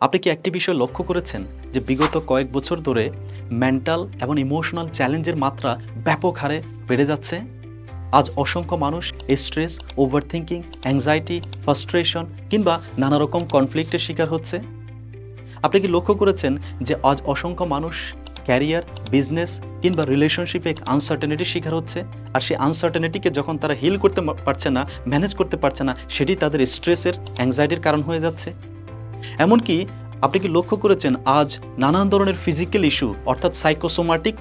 আপনি কি একটি বিষয় লক্ষ্য করেছেন যে বিগত কয়েক বছর ধরে মেন্টাল এবং ইমোশনাল চ্যালেঞ্জের মাত্রা ব্যাপক হারে বেড়ে যাচ্ছে? আজ অসংখ্য মানুষ stress overthinking anxiety frustration কিংবা নানা রকম কনফ্লিক্টের শিকার হচ্ছে। আপনি কি লক্ষ্য করেছেন যে আজ অসংখ্য মানুষ ক্যারিয়ার বিজনেস কিংবা রিলেশনশিপে এক আনসার্টেনিটির শিকার হচ্ছে? আর সেই আনসার্টেনিটিকে যখন তারা হিল করতে পারছে না ম্যানেজ করতে পারছে না, সেটি তাদের স্ট্রেসের অ্যাংজাইটির কারণ হয়ে যাচ্ছে। এমনকি আপনি কি লক্ষ্য করেছেন আজ নানান ধরনের ফিজিক্যাল ইস্যু অর্থাৎ সাইকোসোমাটিক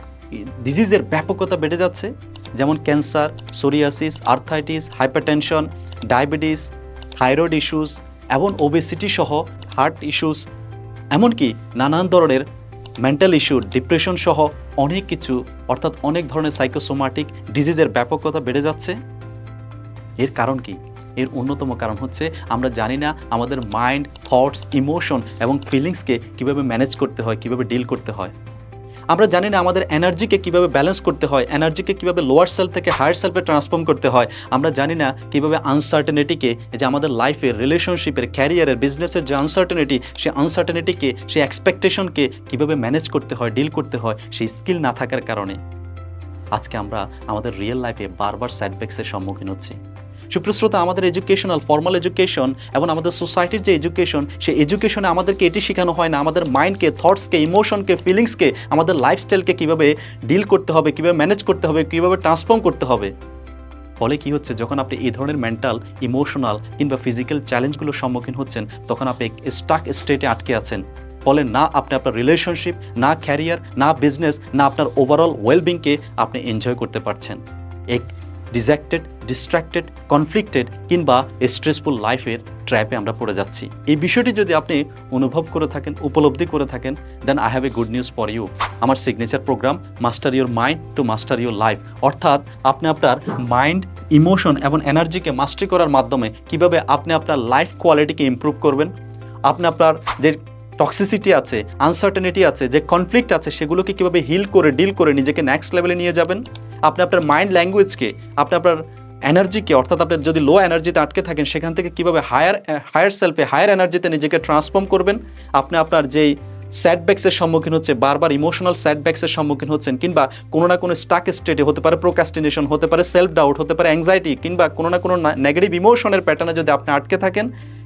ডিজিজের ব্যাপকতা বেড়ে যাচ্ছে? যেমন cancer psoriasis arthritis hypertension diabetes thyroid issues এবং ওবেসিটি সহ হার্ট ইস্যুস এমনকি নানান ধরনের মেন্টাল ইস্যু ডিপ্রেশন সহ অনেক কিছু, অর্থাৎ অনেক ধরনের সাইকোসোমাটিক ডিজিজের ব্যাপকতা বেড়ে যাচ্ছে? এর কারণ কি? এর অন্যতম কারণ হচ্ছে আমরা জানি না আমাদের মাইন্ড থটস ইমোশন এবং ফিলিংসকে কীভাবে ম্যানেজ করতে হয়, কীভাবে ডিল করতে হয়। আমরা জানি না আমাদের এনার্জিকে কীভাবে ব্যালেন্স করতে হয় এনার্জিকে কীভাবে লোয়ার সেলফ থেকে হায়ার সেলফে ট্রান্সফর্ম করতে হয়, আমরা জানি না কীভাবে আনসার্টেনিটিকে যে আমাদের লাইফের রিলেশনশিপের ক্যারিয়ারের বিজনেসের যে আনসার্টেনিটি সেই আনসার্টেনিটিকে সেই এক্সপেকটেশনকে কীভাবে ম্যানেজ করতে হয় ডিল করতে হয়, সেই স্কিল না থাকার কারণে। আজকে আমরা আমাদের রিয়েল লাইফে বারবার সেটব্যাক্সের সম্মুখীন হচ্ছি। সুপ্রশ্রোতা আমাদের এডুকেশনাল ফর্মাল এডুকেশন এবং আমাদের সোসাইটির যে এডুকেশন সেই এডুকেশনে আমাদেরকে এটি শেখানো হয় না। আমাদের মাইন্ডকে থটসকে ইমোশনকে ফিলিংসকে আমাদের লাইফস্টাইলকে কীভাবে ডিল করতে হবে, কীভাবে ম্যানেজ করতে হবে, কীভাবে ট্রান্সফর্ম করতে হবে। ফলে কি হচ্ছে, যখন আপনি এই ধরনের মেন্টাল ইমোশনাল কিংবা ফিজিক্যাল চ্যালেঞ্জগুলোর সম্মুখীন হচ্ছেন, তখন আপনি স্টাক স্টেটে আটকে আছেন। ফলে না আপনি আপনার রিলেশনশিপ না ক্যারিয়ার না বিজনেস না আপনার ওভারঅল ওয়েলবিংকে আপনি এনজয় করতে পারছেন। এক ডিজেক্টেড ডিস্ট্র্যাক্টেড কনফ্লিক্টেড কিংবা স্ট্রেসফুল লাইফের ট্র্যাপে আমরা পড়ে যাচ্ছি। এই বিষয়টি যদি আপনি অনুভব করে থাকেন, উপলব্ধি করে থাকেন then I have a good news for you আমার signature program master your mind to master your life অর্থাৎ আপনি আপনার মাইন্ড ইমোশন এবং এনার্জিকে মাস্টারি করার মাধ্যমে কীভাবে আপনি আপনার লাইফ কোয়ালিটিকে ইমপ্রুভ করবেন, আপনি আপনার যে টক্সিসিটি আছে আনসার্টেনিটি আছে, যে কনফ্লিক্ট আছে, সেগুলোকে কীভাবে হিল করে ডিল করে নিজেকে নেক্সট লেভেলে নিয়ে যাবেন, আপনি আপনার মাইন্ড ল্যাঙ্গুয়েজকে আপনি আপনার এনার্জিকে অর্থাৎ আপনি যদি লো এনার্জিতে আটকে থাকেন, সেখান থেকে কীভাবে হায়ার হায়ার সেলফে হায়ার এনার্জিতে নিজেকে ট্রান্সফর্ম করবেন? আপনি আপনার যেই স্যাডব্যাক্সের সম্মুখীন হচ্ছে, বারবার ইমোশনাল স্যাডব্যাক্সের সম্মুখীন হচ্ছেন, কিংবা কোনো না কোনো স্টাক স্টেটে হতে পারে প্রোকাস্টিনেশন হতে পারে সেলফ ডাউট হতে পারে অ্যাংজাইটি কিংবা কোনো না কোনো নেগেটিভ ইমোশনের প্যাটার্নে যদি আপনি আটকে থাকেন,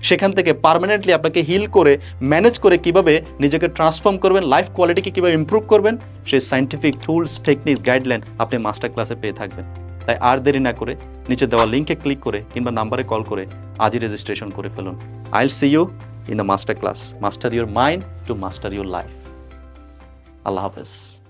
সেখান থেকে পার্মানেন্টলি আপনাকে হিল করে ম্যানেজ করে কীভাবে নিজেকে ট্রান্সফর্ম করবেন লাইফ কোয়ালিটিকে কীভাবে ইম্প্রুভ করবেন, সেই সাইন্টিফিক টুলস টেকনিক্স গাইডলাইন আপনি মাস্টার ক্লাসে পেয়ে থাকবেন। তাই আর দেরি না করে নিচে দেওয়া লিঙ্কে ক্লিক করে কিংবা নাম্বারে কল করে আজই রেজিস্ট্রেশন করে ফেলুন। I'll see you in the master class master your mind to master your life আল্লাহ হাফেজ।